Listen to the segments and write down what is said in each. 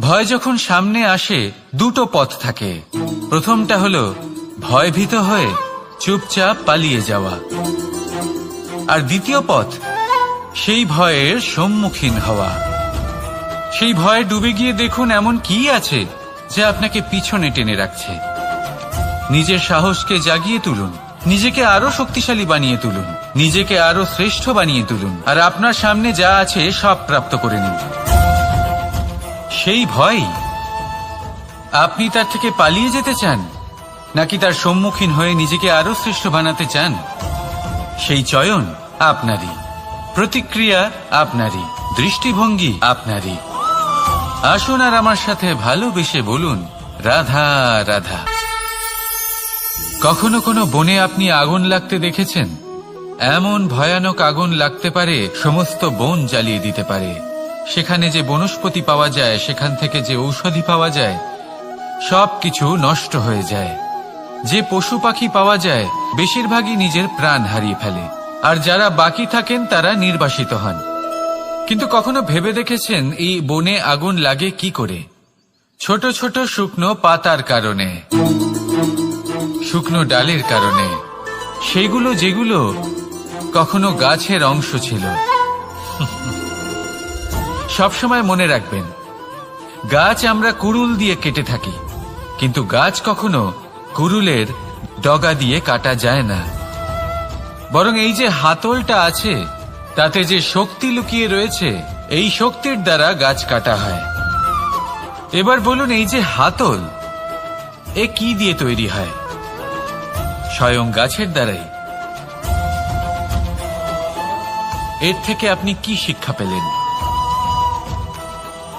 ভয় যখন সামনে আসে, দুটো পথ থাকে। প্রথমটা হলো ভয়ভীত হয়ে চুপচাপ পালিয়ে যাওয়া। আর দ্বিতীয় পথ, সেই ভয়ের সম্মুখীন হওয়া। সেই ভয়ে ডুবে গিয়ে দেখুন এমন কি আছে যে আপনাকে পিছনে টেনে রাখছে। নিজের সাহসকে জাগিয়ে তুলুন, নিজেকে আরও শক্তিশালী বানিয়ে তুলুন, নিজেকে আরও শ্রেষ্ঠ বানিয়ে তুলুন, আর আপনার সামনে যা আছে সব প্রাপ্ত করে নিন। সেই ভয়? আপনি তার থেকে পালিয়ে যেতে চান? নাকি তার সম্মুখীন হয়ে নিজেকে আরও শ্রেষ্ঠ বানাতে চান? সেই চয়ন আপনারই। প্রতিক্রিয়া আপনারই। দৃষ্টিভঙ্গি আপনারই। আসুন আর আমার সাথে ভালোবেসে বলুন, রাধা রাধা। কখনো কোনো বনে আপনি আগুন লাগতে দেখেছেন? এমন ভয়ানক আগুন লাগতে পারে, সমস্ত বন জ্বালিয়ে দিতে পারে। সেখানে যে বনস্পতি পাওয়া যায়, সেখান থেকে যে ঔষধি পাওয়া যায়, সব কিছু নষ্ট হয়ে যায়। যে পশু পাখি পাওয়া যায়, বেশিরভাগই নিজের প্রাণ হারিয়ে ফেলে। আর যারা বাকি থাকেন, তারা নির্বাসিত হন। কিন্তু কখনো ভেবে দেখেছেন, এই বনে আগুন লাগে কি করে? ছোট ছোট শুকনো পাতার কারণে, শুকনো ডালের কারণে। সেগুলো যেগুলো কখনো গাছের অংশ ছিল। সবসময় মনে রাখবেন, গাছ আমরা কুড়ুল দিয়ে কেটে থাকি, কিন্তু গাছ কখনো কুড়ুলের ডগা দিয়ে কাটা যায় না। বরং এই যে হাতলটা আছে, তাতে যে শক্তি লুকিয়ে রয়েছে, এই শক্তির দ্বারা গাছ কাটা হয়। এবার বলুন, এই যে হাতল, এ কি দিয়ে তৈরি হয়? স্বয়ং গাছের দ্বারাই। এর থেকে আপনি কি শিক্ষা পেলেন?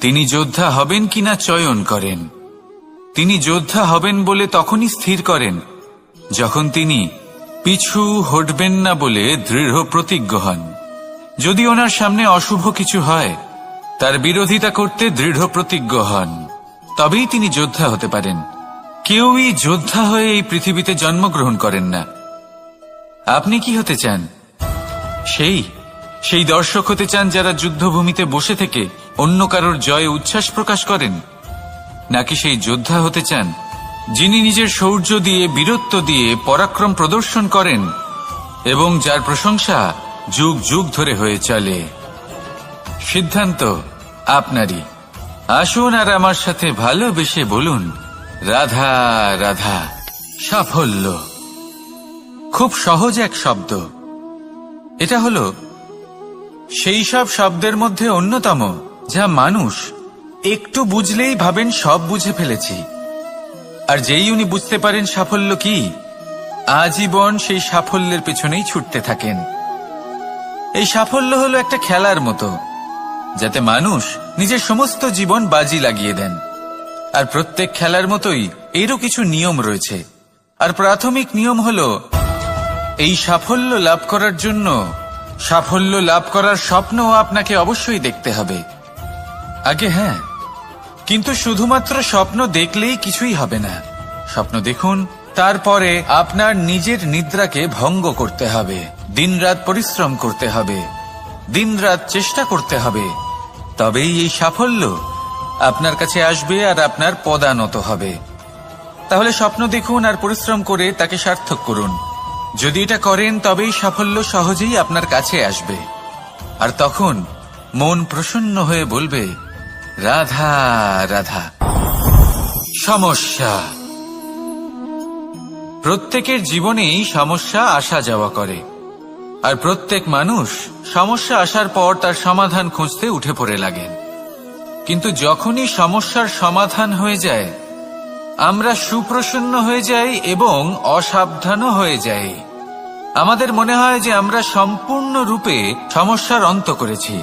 তিনি যোদ্ধা হবেন কিনা চয়ন করেন। তিনি যোদ্ধা হবেন বলে তখনই স্থির করেন, যখন তিনি পিছু হটবেন না বলে দৃঢ় প্রতিজ্ঞ হন। যদি ওনার সামনে অশুভ কিছু হয়, তার বিরোধিতা করতে দৃঢ় প্রতিজ্ঞ হন। তবেই তিনি যোদ্ধা হতে পারেন। কেউই যোদ্ধা হয়ে এই পৃথিবীতে জন্মগ্রহণ করেন না। আপনি কি হতে চান? সেই সেই দর্শক হতে চান যারা যুদ্ধভূমিতে বসে থেকে অন্য কারোর জয়ে উচ্ছ্বাস প্রকাশ করেন? নাকি সেই যোদ্ধা হতে চান, যিনি নিজের শৌর্য দিয়ে, বীরত্ব দিয়ে পরাক্রম প্রদর্শন করেন এবং যার প্রশংসা যুগ যুগ ধরে হয়ে চলে? সিদ্ধান্ত আপনারই। আসুন আর আমার সাথে ভালোবেসে বলুন, রাধা রাধা, সাফল্য। খুব সহজ এক শব্দ। এটা হলো, সেই সব শব্দের মধ্যে অন্যতম। যা মানুষ, একটু বুঝলেই ভাবেন সব বুঝে ফেলেছি। আর যেই উনি বুঝতে পারেন সাফল্য কি, আজীবন সেই সাফল্যের পেছনেই ছুটতে থাকেন। এই সাফল্য হলো একটা খেলার মতো, যাতে মানুষ নিজের সমস্ত জীবন বাজি লাগিয়ে দেন। আর প্রত্যেক খেলার মতোই এরও কিছু নিয়ম রয়েছে। আর প্রাথমিক নিয়ম হল, এই সাফল্য লাভ করার জন্য, সাফল্য লাভ করার স্বপ্ন আপনাকে অবশ্যই দেখতে হবে। আগে হ্যাঁ কিন্তু শুধুমাত্র স্বপ্ন দেখলেই কিছুই হবে না। স্বপ্ন দেখুন, তারপরে আপনার নিজের নিদ্রাকে ভঙ্গ করতে হবে, দিনরাত পরিশ্রম করতে হবে, দিনরাত চেষ্টা করতে হবে। তবেই এই সাফল্য আপনার কাছে আসবে আর আপনার পদানত হবে। তাহলে স্বপ্ন দেখুন আর পরিশ্রম করে তাকে সার্থক করুন। যদি এটা করেন, তবেই সাফল্য সহজেই আপনার কাছে আসবে। আর তখন মন প্রসন্ন হয়ে বলবে রাধা রাধা। সমস্যা। প্রত্যেকের জীবনেই সমস্যা আসা যাওয়া করে। আর প্রত্যেক মানুষ সমস্যা আসার পর তার সমাধান খুঁজতে উঠে পড়ে লাগেন। কিন্তু যখনই সমস্যার সমাধান হয়ে যায়, আমরা সুপ্রসন্ন হয়ে যাই এবং অসাবধানও হয়ে যাই। আমাদের মনে হয় যে আমরা সম্পূর্ণ রূপে সমস্যার অন্ত করেছি।